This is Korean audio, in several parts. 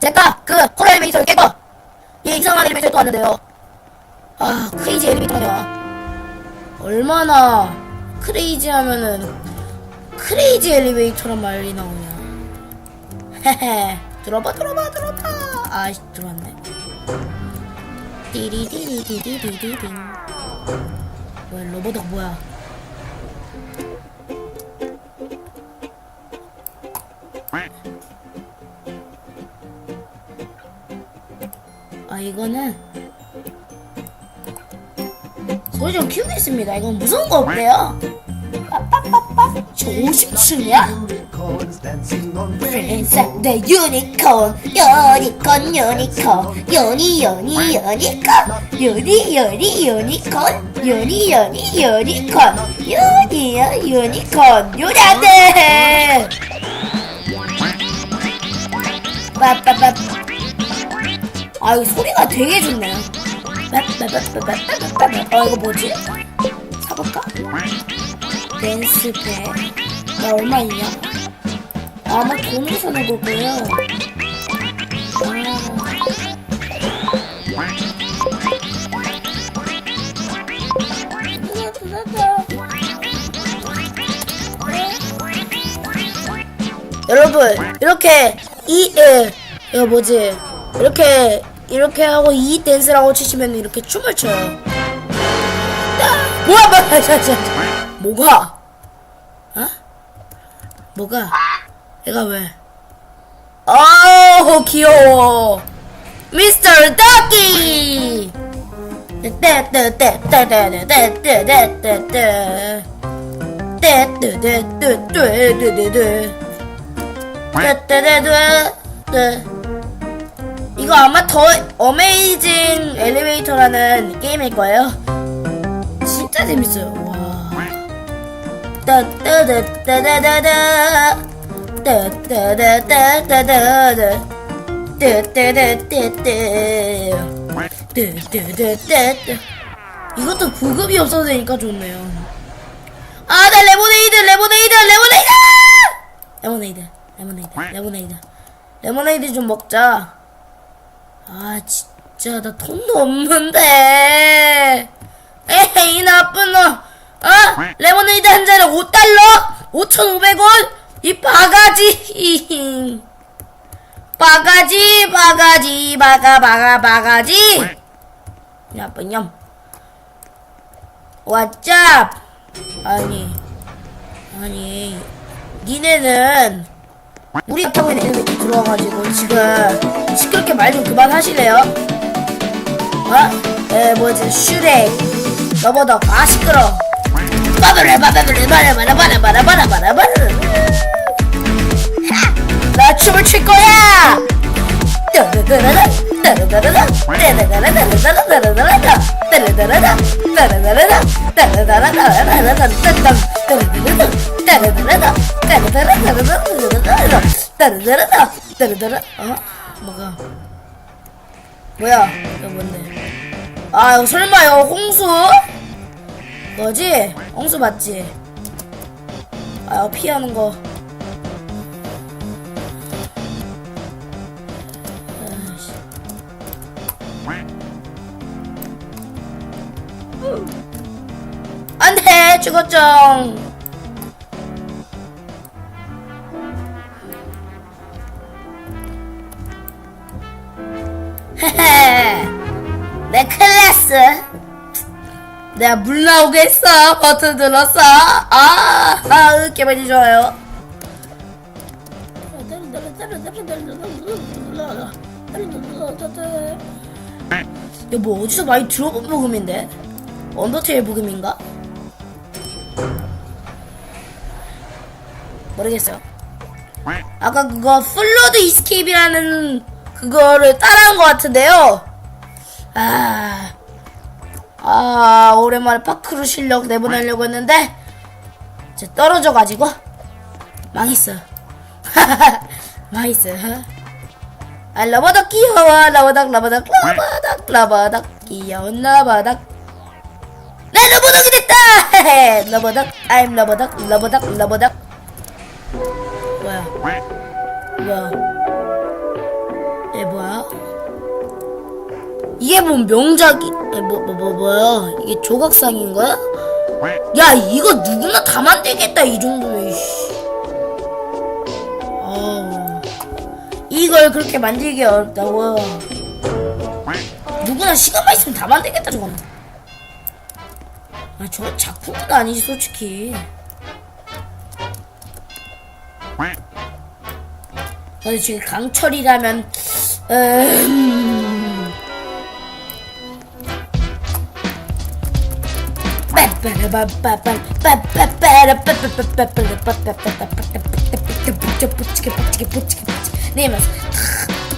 제가 그 호러 엘리베이터를 깨고 이 이상한 엘리베이터를 또 왔는데요. 아 크레이지 엘리베이터냐. 얼마나 크레이지 하면은 크레이지 엘리베이터란 말이 나오냐. 헤헤 들어봐 들어봐 들어봐. 아 들어왔네. 띠리디리디디디딩. 뭐야 로보덕 뭐야? 이거는 소리 좀 키우겠습니다. 이건 무서운 거 없대요. 빠빠빠빠. 저 50층이야? Unicorns dancing on 프린스 내 유니콘 유니콘 유니콘 유니 유니 유니콘 유니 유니 유니콘 유니 유니 유니콘 유니 유니콘 유리안돼 빠빠빠 아 이거 소리가 되게 좋네 아 이거 뭐지? 사볼까? 랜스백 나 얼마 있냐? 아, 아마 돈을 사내볼 거예요 여러분 이렇게 이 예, 이거 뭐지 이렇게 이렇게 하고 이 댄스라고 치시면 이렇게 춤을 춰요. 아, 뭐야 뭐야 자, 자, 자. 뭐가 어? 뭐가 얘가 왜? 어 귀여워 미스터 덕기 떼떼떼떼떼떼떼떼떼떼떼 떼떼떼떼떼떼떼떼 떼떼떼떼떼 이거 아마 더 어메이징 엘리베이터라는 게임일 거예요. 진짜 재밌어요. 와. 이것도 보급이 없어도 되니까 좋네요. 아 나 레모네이드 레모네이드 레모네이드! 레모네이드 레모네이드 레모네이드. 레모네이드 좀 먹자 아 진짜 나 돈도 없는데. 에이 나쁜 놈. 어? 레모네이드 한 잔에 5달러? 5,500원? 이 바가지. 바가지 바가지 바가 바가 바가지. 나쁜 놈. 왓짭 아니 아니 니네는 우리 입장에 엘리베이터 들어와가지고 지금 시끄럽게 말 좀 그만하실래요? 어? 에 뭐지 슈렉 러버덕 아 시끄러 빠바라 빠바라 빠라 빠라 빠라 빠라 빠라 빠라 빠라 나 춤을 출 거야 뭐가 뭐야 이거 뭔데 아 이거 설마 이거 홍수? 너지? 홍수 맞지? 아 이거 피하는 거 안돼 죽었죠 내 클래스. 내가 물 나오겠어 버튼 눌렀어 아, 아 으깨 많이 좋아요. 이거 뭐 어디서 많이 들어본 복음인데 언더테일 복음인가? 모르겠어요 아까 그거 플로드 이스케이프라는 그거를 따라한 것 같은데요. 아, 아 오랜만에 파크로 실력 내보내려고 했는데 이제 떨어져가지고 망했어. 망했어. 아 러버덕 귀여워 러버덕 러버덕 러버덕 러버덕 귀여운 나 러버덕이 됐다 러버덕 I'm 러버덕 러버덕 러버덕 뭐야 뭐야 얘 뭐야? 이게 뭐 명작이 뭐, 뭐, 뭐, 뭐야? 이게 조각상인 거야? 야 이거 누구나 다 만들겠다 이 정도면. 아우 이걸 그렇게 만들기 어렵다고 누구나 시간만 있으면 다 만들겠다 저거는 아, 저 작품도 아니지, 솔직히. 아니, 지금 강철이라면, 음... 내면서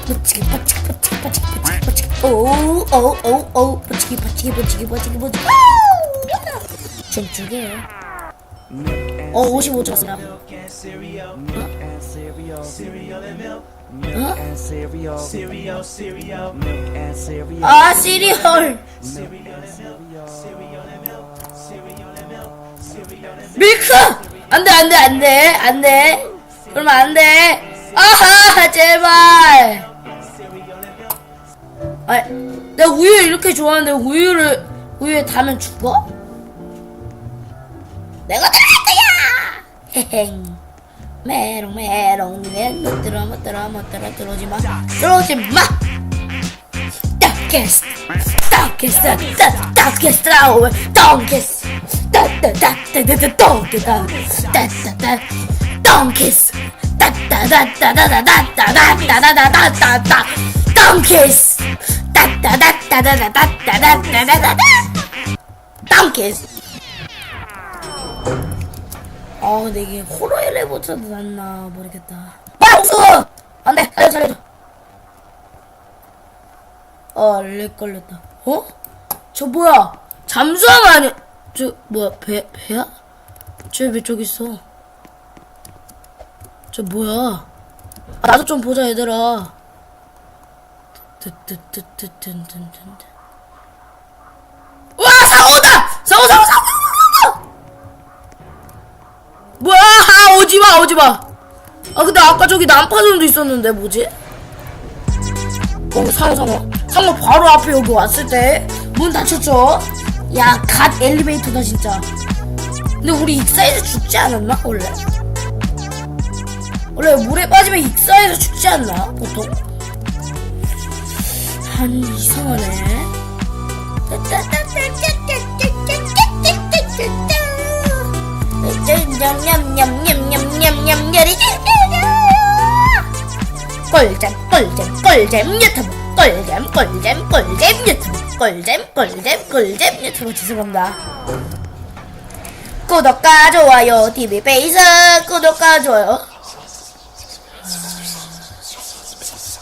빡치기 빡치기 빡치기 빡치기 빡치기 빡치기 오오오오 빡치기 빡치기 빡치기 빡치기 빡치기 춤추게 어 55초 왔어요 아 시리얼! 밀크! 안 돼 안 돼 안 돼 안 돼. 그러면 안 돼. 아하 제발! 아 내가 우유 이렇게 좋아하는데 우유를 우유에 담면 죽어? 내가 거야 헤행 메롱 메롱 내못 들어 못 들어 못 들어 들어오지 마 들어오지 마 kiss, don't kiss, don't kiss, don't kiss, don't kiss, don't kiss. 아 근데 이게 호러 엘리베이터도 낫나 모르겠다. 마우스 안돼 살려 살려줘. 어, 렉 걸렸다. 어? 저 뭐야? 잠수함 아니? 저 뭐야? 배 배야? 저왜 저기 있어? 저 뭐야? 아, 나도 좀 보자 얘들아. 뜨뜨뜨뜨뜨뜨뜨뜨. 와 사고다! 사고 사고 사고 사고! 뭐야? 아, 오지 마 오지 마. 아 근데 아까 저기 난파선도 있었는데 뭐지? 어, 상어, 상어. 상어 바로 앞에 여기 왔을 때 문 닫혔죠? 야, 갓 엘리베이터다, 진짜. 근데 우리 익사에서 죽지 않았나, 원래? 원래 물에 빠지면 익사에서 죽지 않나, 보통? 한, 이상하네. 꿀잼 꿀잼 꿀잼 유튜브. 꿀잼 꿀잼 꿀잼 유튜브. 꿀잼 꿀잼 꿀잼 유튜브 죄송합니다. 구독과 좋아요 TV 베이스. 구독과 좋아요.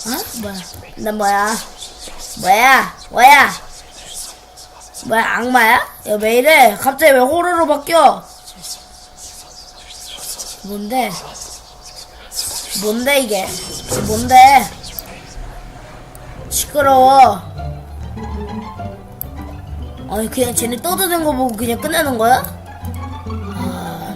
어? 뭐야? 나 뭐야? 뭐야? 뭐야? 뭐야? 악마야? 야왜 이래? 갑자기 왜 호러로 바뀌어 뭔데 뭔데 이게 뭔데 시끄러워 아니 그냥 쟤네 떠드는 거 보고 그냥 끝내는 거야? 아.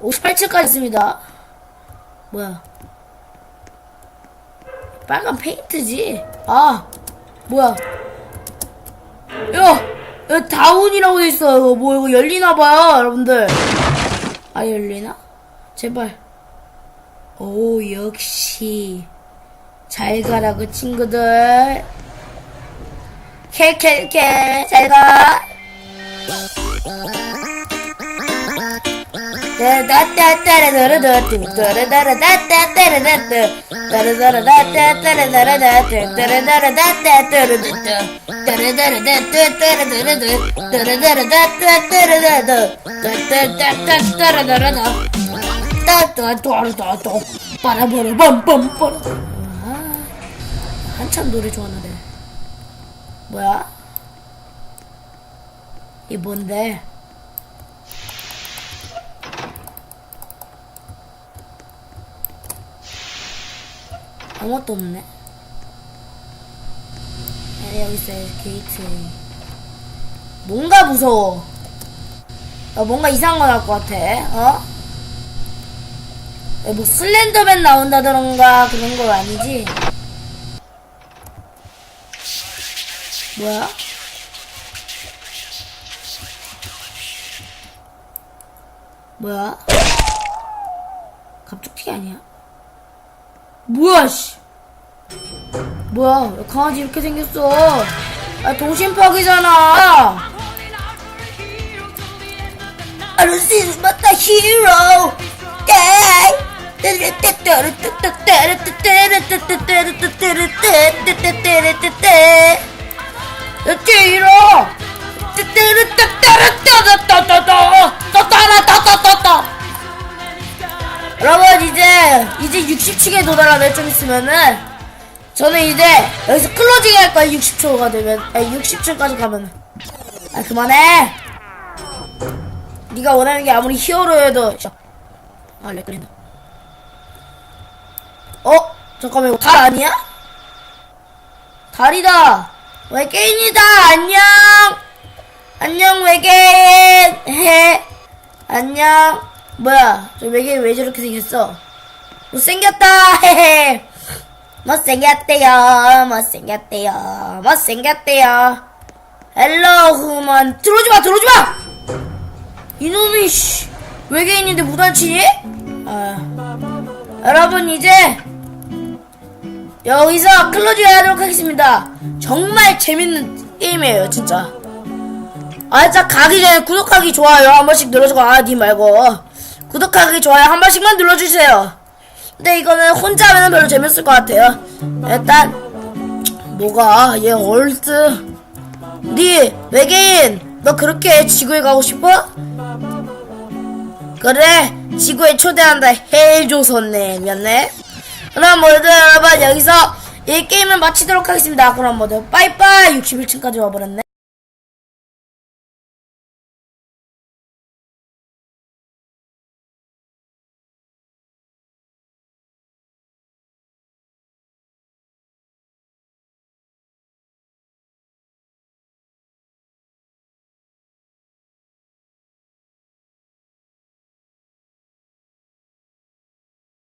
오십팔 칠까지 있습니다. 뭐야? 빨간 페인트지? 아, 뭐야? 야, 야 다운이라고 돼 있어. 이거 뭐 이거 열리나 봐요, 여러분들. 아 열리나? 제발. 오 역시 잘 가라 그 친구들. 켈켈켈 잘 가. 한참 노래 좋았는데 뭐야? 이 뭔데? 아무것도 없네. 아, 여기 있어요, 게이트. 뭔가 무서워. 어, 뭔가 이상한 거 나올 것 같아, 어? 에, 뭐 슬렌더맨 나온다던가 그런 거 아니지? 뭐야? 뭐야? 갑툭튀기 아니야? 뭐야, 씨! 뭐야, 왜 강아지 이렇게 생겼어? 아, 동심파기잖아! 아르신 맞 다 히로 히로 여러분 이제 이제 60층에 도달하네 좀 있으면은. 저는 이제 여기서 클로징 할 거예요 60초가 되면. 아니 60층까지 가면 아 그만해! 네가 원하는 게 아무리 히어로여도. 아 어? 잠깐만 이거 달 아니야? 달이다. 외계인이다. 안녕. 안녕 외계인. 해 안녕. 뭐야 저 외계인 왜 저렇게 생겼어? 못생겼다. 헤헤. 못생겼대요. 못생겼대요. 못생겼대요. 헬로 후먼. 들어오지마 들어오지마! 이놈이 씨. 외계인인데 무단치니? 아. 여러분 이제 여기서 클로징 하도록 하겠습니다. 정말 재밌는 게임이에요 진짜. 아 진짜 가기 전에 구독하기 좋아요 한 번씩 눌러주고 아 니 말고. 구독하기 좋아요 한 번씩만 눌러주세요. 근데 이거는 혼자 하면 별로 재밌을 것 같아요. 일단 뭐가 얘 얼스 니 외계인 너 그렇게 지구에 가고 싶어? 그래 지구에 초대한다. 헬조선님이었네 그럼 모두 여러분 여기서 이 게임을 마치도록 하겠습니다. 그럼 모두 빠이빠이 61층까지 와버렸네